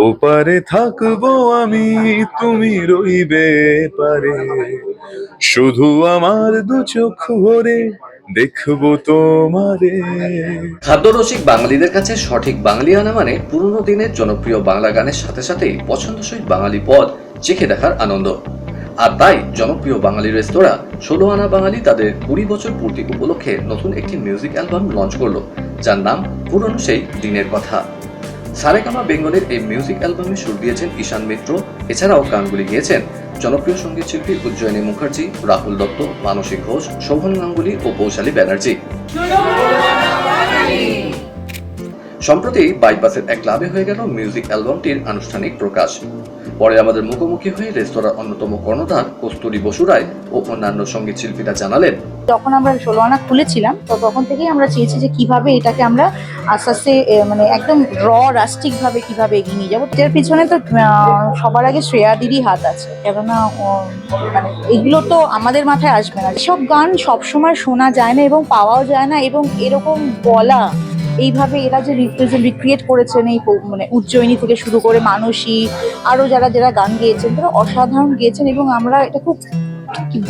ওপারে থাকব আমি, তুমি রইবে পারে। শুধু আমার দু চোখ ভরে দেখব তোমারে। খাদ্যরসিক বাঙালিদের কাছে সঠিক বাঙালিয়ানা মানে পুরনো দিনের জনপ্রিয় বাংলা গানের সাথে সাথেই পছন্দসই বাঙালি পদ চেখে দেখার আনন্দ। আর তাই জনপ্রিয় বাঙালি রেস্তোরাঁ, ষোলো আনা বাঙালি তাদের কুড়ি বছর পূর্তি উপলক্ষে নতুন একটি মিউজিক অ্যালবাম লঞ্চ করল, যার নাম পুরনো সেই দিনের কথা। সারেগামা বেঙ্গলের এই মিউজিক অ্যালবামে সুর দিয়েছেন ঈশান মিত্র। এছাড়াও গানগুলি গিয়েছেন জনপ্রিয় সংগীত শিল্পী উজ্জয়িনী মুখার্জি, রাহুল দত্ত, মানসী ঘোষ, শোভন গাঙ্গুলি ও বৈশালী ব্যানার্জি। সম্প্রতি বাইপাসের এক ক্লাবে হয়ে গেল মিউজিক অ্যালবামটির আনুষ্ঠানিক প্রকাশ। পরে আমাদের মুখোমুখি হয়ে রেস্তোরাঁর অন্যতম কর্ণধার কস্তুরী বসু রায় ও অন্যান্য সংগীত শিল্পীরা জানালেন, যখন আমরা ষোলো আনা খুলেছিলাম, তো তখন থেকেই আমরা চেয়েছি যে কীভাবে এটাকে আমরা আস্তে আস্তে মানে একদম র রাস্টিক ভাবে কীভাবে এগিয়ে নিয়ে যাব এটার পিছনে তো সবার আগে শ্রেয়া দিদি হাত আছে। কেননা মানে এগুলো তো আমাদের মাথায় আসবে না। সব গান সবসময় শোনা যায় না এবং পাওয়াও যায় না এবং এরকম বলা, এইভাবে এরা যে রিপ্রেজেন্ট রিক্রিয়েট করেছেন এই মানে উজ্জয়িনী থেকে শুরু করে মানসী আরও যারা যারা গান গেয়েছেন, তারা অসাধারণ গেয়েছেন এবং আমরা এটা খুব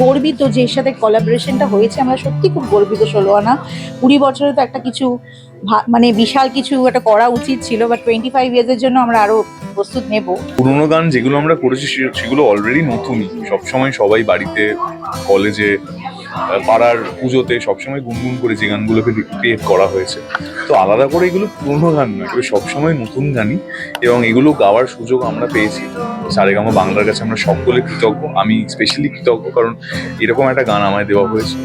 গর্বিত যে এর সাথে কোলাবোরেশনটা হয়েছে, আমরা সত্যি খুব গর্বিত ষোলো আনা কুড়ি বছরে তো একটা কিছু মানে বিশাল কিছু একটা করা উচিত ছিল বা টোয়েন্টি ফাইভ ইয়ার্সের জন্য আমরা আরও প্রস্তুত নেব। পুরোনো গান যেগুলো আমরা করেছি সেগুলো অলরেডি নতুনই সবসময় সবাই বাড়িতে কলেজে পাড়ার পুজোতে সবসময় গুনগুন করে যে গানগুলোকে রিক্রিয়েট করা হয়েছে। তো আলাদা করে এগুলো পুরোনো গান নয় সবসময় নতুন গানই এবং এগুলো গাওয়ার সুযোগ আমরা পেয়েছি। সারেগামা বাংলার কাছে আমরা সকলে কৃতজ্ঞ। আমি স্পেশালি কৃতজ্ঞ কারণ এরকম একটা গান আমায় দেওয়া হয়েছে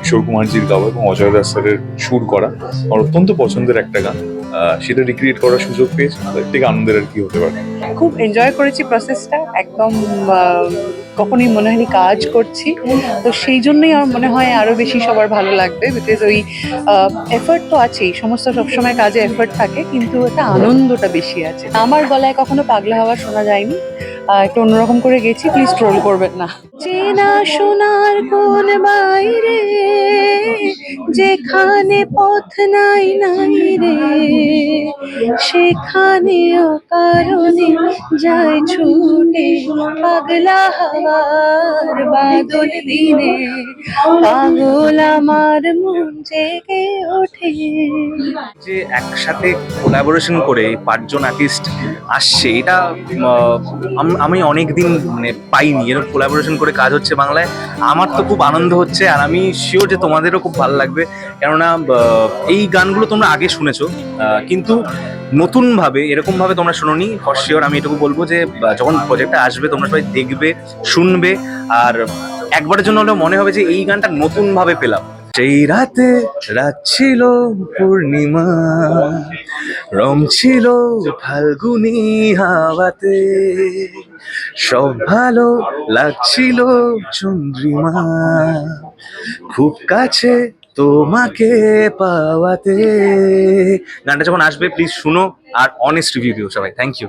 কিশোর কুমারজির গাওয়া এবং অজয় দাস স্যারের সুর করা। আমার অত্যন্ত পছন্দের একটা গান। সেটা রিক্রিয়েট করার সুযোগ পেয়েছি। তো থেকে আনন্দের আর কি হতে পারে। খুব এনজয় করেছি প্রসেসটা একদম কখনোই মনে হয়নি কাজ করছি। তো সেই জন্যই আমার মনে হয় আরও বেশি সবার ভালো লাগবে বিকজ ওই এফার্ট তো আছেই। সমস্ত সবসময় কাজে এফার্ট থাকে, কিন্তু একটা আনন্দটা বেশি আছে। আমার গলায় কখনো পাগলা হওয়া শোনা যায়নি। একটু অন্যরকম করে গেছি। প্লিজ ট্রোল করবেন না। চেনা শোনার কোন বাইরে যেখানে পথ নাই নাই রে সেখানেও কারণে যায় ছুটে পাগলা হওয়ার বাদল দিনে পাগল আমার মন জেগে ওঠে। যে একসাথে কোলাবোরেশন করে পাঁচজন আর্টিস্ট আসছে, এটা আমি অনেক দিন মানে পাইনি। এরকম কোলাবোরেশন করে কাজ হচ্ছে বাংলায়। আমার তো খুব আনন্দ হচ্ছে আর আমি শিওর যে তোমাদেরও খুব ভালো লাগবে। কেননা এই গানগুলো তোমরা আগে শুনেছো কিন্তু নতুনভাবে, এরকমভাবে তোমরা শুনোনি। ফর শিওর আমি এটুকু বলব যে যখন প্রজেক্টটা আসবে, তোমরা সবাই দেখবে, শুনবে। আর একবারের জন্য হলেও মনে হবে যে এই গানটা নতুনভাবে পেলাম। সেই রাতে রাত ছিল পূর্ণিমা রং ছিল ফাল্গুনি হাওয়াতে, সব ভালো লাগছিল চন্দ্রিমা। খুব কাছে তোমাকে পাওয়াতে। গানটা যখন আসবে প্লিজ শুনো আর অনেস্ট রিভিউ দিও সবাই। Thank you